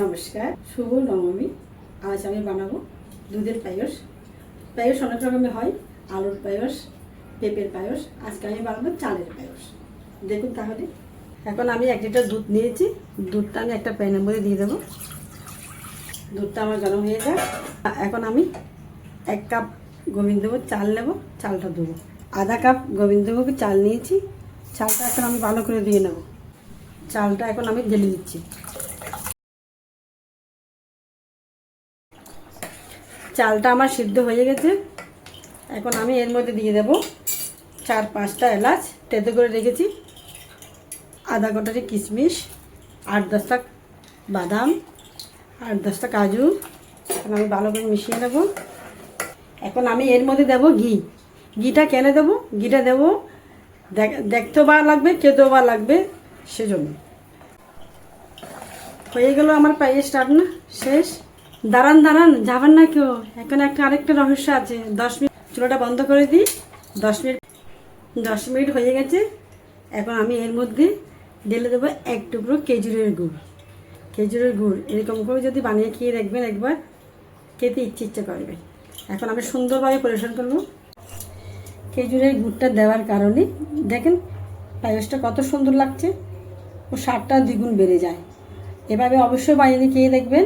নমস্কার, শুভ নবমী। আজ আমি বানাবো দুধের পায়েস। পায়স অনেক রকমের হয়, আলুর পায়স, পেঁপের পায়েস। আজকে আমি বানাবো চালের পায়েস। দেখুন তাহলে। এখন আমি এক লিটার দুধ নিয়েছি। দুধটা আমি একটা প্যানের মধ্যে দিয়ে দেবো। দুধটা আমার গরম হয়ে যায় এখন আমি এক কাপ গোবিন্দভোগ চাল নেব, চালটা দেবো আধা কাপ গোবিন্দভোগ চাল নিয়েছি। চালটা এখন আমি ভালো করে দিয়ে নেব। চালটা এখন আমি ঢেলে দিচ্ছি। চালটা আমার সিদ্ধ হয়ে গেছে। এখন আমি এর মধ্যে দিয়ে দেব চার পাঁচটা এলাচ। তেতো করে রেখেছি আধা গোটারি কিশমিশ, আট দশটা বাদাম, আট দশটা কাজু। এখন আমি ভালো করে মিশিয়ে নেব। এখন আমি এর মধ্যে দেব ঘি। ঘিটা কেন দেব? ঘিটা দেব। দেখ- দেখতেও বা লাগবে, খেতেও বা লাগবে, সেজন্য। হয়ে গেল আমার পায়েস রান্না শেষ? দাঁড়ান দাঁড়ান, যাবেন না কেউ? এখন একটা আরেকটা রহস্য আছে। দশ মিনিট চুলোটা বন্ধ করে দিই। দশ মিনিট দশ মিনিট হয়ে গেছে। এখন আমি এর মধ্যে ঢেলে দেবো এক টুকরো খেজুরের গুড়। খেজুরের গুড়, এরকম করে যদি বানিয়ে খেয়ে দেখবেন একবার, খেতে ইচ্ছে ইচ্ছে করবে। এখন আমি সুন্দরভাবে পরিবেশন করব। খেজুরের গুড়টা দেওয়ার কারণে, দেখেন পায়েসটা কত সুন্দর লাগছে। ও স্বাদটা দ্বিগুণ বেড়ে যায়। এভাবে অবশ্যই বানিয়ে খেয়ে দেখবেন।